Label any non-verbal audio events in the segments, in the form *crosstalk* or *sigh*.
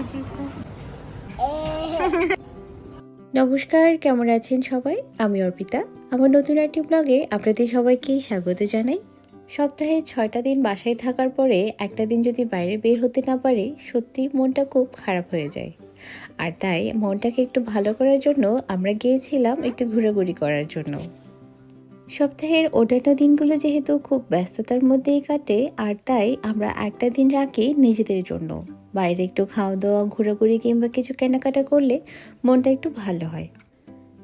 *laughs* নমস্কার, কেমন আছেন সবাই? আমি অর্পিতা। আমার নতুন একটি ব্লগে আপনাদের সবাইকে স্বাগত জানাই। সপ্তাহে ছয়টা দিন বাসায় থাকার পরে একটা দিন যদি বাইরে বের হতে না পারে, সত্যি মনটা খুব খারাপ হয়ে যায়। আর তাই মনটাকে একটু ভালো করার জন্য আমরা গিয়েছিলাম একটু ঘোরাঘুরি করার জন্য। সপ্তাহের অন্যান্য দিনগুলো যেহেতু খুব ব্যস্ততার মধ্যেই কাটে, আর তাই আমরা একটা দিন রাখি নিজেদের জন্য। বাইরে একটু খাওয়া দাওয়া ঘোরাঘুরি কিংবা কিছু কেনাকাটা করলে মনটা একটু ভালো হয়।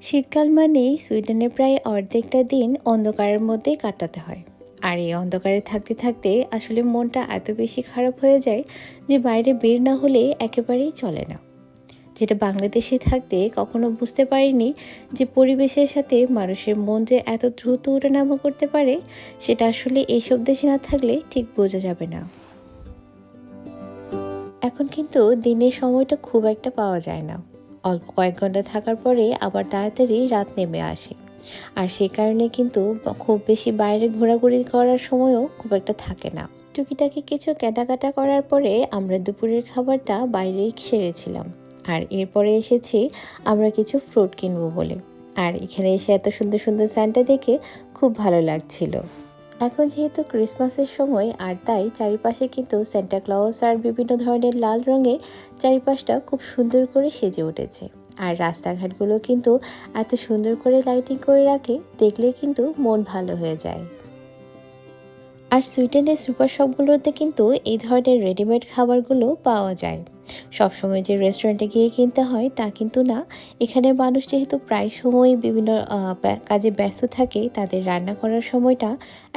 শীতকাল মানেই সুইডেনের প্রায় অর্ধেকটা দিন অন্ধকারের মধ্যেই কাটাতে হয়। আর এই অন্ধকারে থাকতে থাকতে আসলে মনটা এত বেশি খারাপ হয়ে যায় যে বাইরে বের না হলে একেবারেই চলে না। যেটা বাংলাদেশে থাকতে কখনো বুঝতে পারিনি যে পরিবেশের সাথে মানুষের মন যে এত দ্রুত ওঠানামা করতে পারে, সেটা আসলে এইসব দেশে না থাকলে ঠিক বোঝা যাবে না। এখন কিন্তু দিনের সময়টা খুব একটা পাওয়া যায় না। অল্প কয়েক ঘণ্টা থাকার পরে আবার তাড়াতাড়ি রাত নেমে আসে। আর সে কারণে কিন্তু খুব বেশি বাইরে ঘোরাঘুরি করার সময়ও খুব একটা থাকে না। টুকিটাকি কিছু কেনাকাটা করার পরে আমরা দুপুরের খাবারটা বাইরেই সেরেছিলাম। আর এরপরে এসেছি আমরা কিছু ফ্রুট কিনবো বলে। আর এখানে এসে এত সুন্দর সুন্দর স্যান্টা দেখে খুব ভালো লাগছিল। এখন যেহেতু ক্রিসমাসের সময়, আর তাই চারিপাশে কিন্তু ক্লজ আর বিভিন্ন ধরনের লাল রঙে চারিপাশটা খুব সুন্দর করে সেজে উঠেছে। আর রাস্তাঘাটগুলো কিন্তু এত সুন্দর করে লাইটিং করে রাখে, দেখলে কিন্তু মন ভালো হয়ে যায়। আর সুইডেনের সুপার শপগুলোতে কিন্তু এই ধরনের রেডিমেড খাবারগুলো পাওয়া যায়। সবসময় যে রেস্টুরেন্টে গিয়ে কিনতে হয় তা কিন্তু না। এখানের মানুষ যেহেতু প্রায় সময় বিভিন্ন কাজে ব্যস্ত থাকে, তাদের রান্না করার সময়টা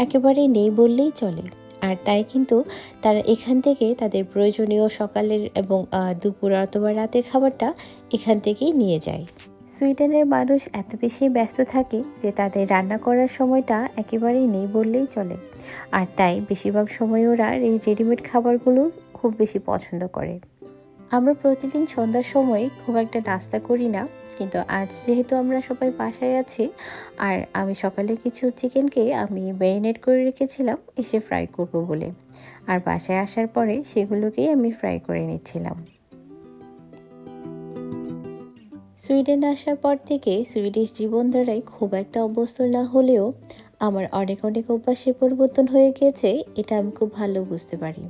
একেবারেই নেই বললেই চলে। আর তাই কিন্তু তারা এখান থেকে তাদের প্রয়োজনীয় সকালের এবং দুপুর অথবা রাতের খাবারটা এখান থেকেই নিয়ে যায়। সুইডেনের মানুষ এত বেশি ব্যস্ত থাকে যে তাদের রান্না করার সময়টা একেবারেই নেই বললেই চলে। আর তাই বেশিরভাগ সময় ওরা এই রেডিমেড খাবারগুলো খুব বেশি পছন্দ করে। আমরা প্রতিদিন সন্ধ্যার সময় খুব একটা নাস্তা করি না, কিন্তু আজ যেহেতু আমরা সবাই বাসায় আছি, আর আমি সকালে কিছু চিকেনকে আমি ম্যারিনেট করে রেখেছিলাম, এসে ফ্রাই করব বলে। আর বাসায় আসার পরে সেগুলোকেই আমি ফ্রাই করে নিচ্ছিলাম। সুইডেন আসার পর থেকে সুইডিশ জীবনধারায় খুব একটা অভ্যস্ত না হলেও আমার অনেক অনেক অভ্যাসের পরিবর্তন হয়ে গিয়েছে, এটা আমি খুব ভালো বুঝতে পারি।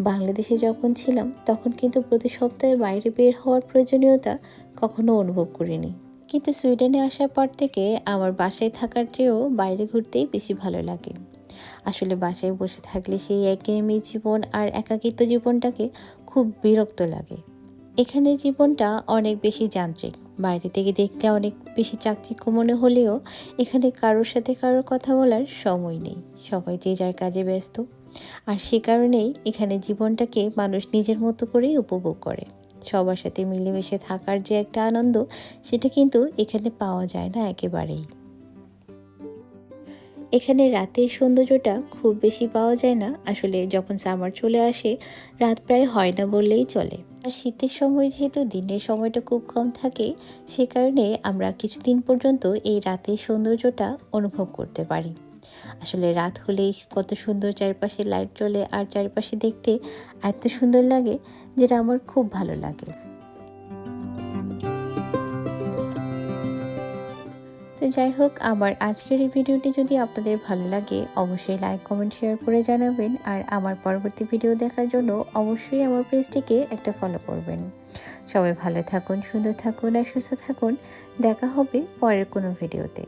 বাংলাদেশে যখন ছিলাম, তখন কিন্তু প্রতি সপ্তাহে বাইরে বের হওয়ার প্রয়োজনীয়তা কখনো অনুভব করিনি। কিন্তু সুইডেনে আসার পর থেকে আমার বাসায় থাকার চেয়েও বাইরে ঘুরতেই বেশি ভালো লাগে। আসলে বাসায় বসে থাকলে সেই একঘেয়েমি জীবন আর একাকিত্ব জীবনটাকে খুব বিরক্ত লাগে। এখানের জীবনটা অনেক বেশি যান্ত্রিক। বাইরে থেকে দেখতে অনেক বেশি চাকচিক্য মনে হলেও এখানে কারোর সাথে কারোর কথা বলার সময় নেই। সবাই যে যার কাজে ব্যস্ত। আর সে কারণেই এখানে জীবনটাকে মানুষ নিজের মতো করেই উপভোগ করে। সবার সাথে মিলেমিশে থাকার যে একটা আনন্দ, সেটা কিন্তু এখানে পাওয়া যায় না একেবারেই। এখানে রাতের সৌন্দর্যটা খুব বেশি পাওয়া যায় না। আসলে যখন সামার চলে আসে, রাত প্রায় হয় না বললেই চলে। আর শীতের সময় যেহেতু দিনের সময়টা খুব কম থাকে, সে কারণে আমরা কিছুদিন পর্যন্ত এই রাতের সৌন্দর্যটা অনুভব করতে পারি। আসলে রাত হলেই কত সুন্দর চারপাশে লাইট জ্বলে আর চারপাশে দেখতে এত সুন্দর লাগে, যেটা আমার খুব ভালো লাগে। তো যাই হোক, আমার আজকের এই ভিডিওটি যদি আপনাদের ভালো লাগে, অবশ্যই লাইক কমেন্ট শেয়ার করে জানাবেন। আর আমার পরবর্তী ভিডিও দেখার জন্য অবশ্যই আমার পেজটিকে একটা ফলো করবেন। সবাই ভালো থাকুন, সুন্দর থাকুন আর সুস্থ থাকুন। দেখা হবে পরের কোনো ভিডিওতে।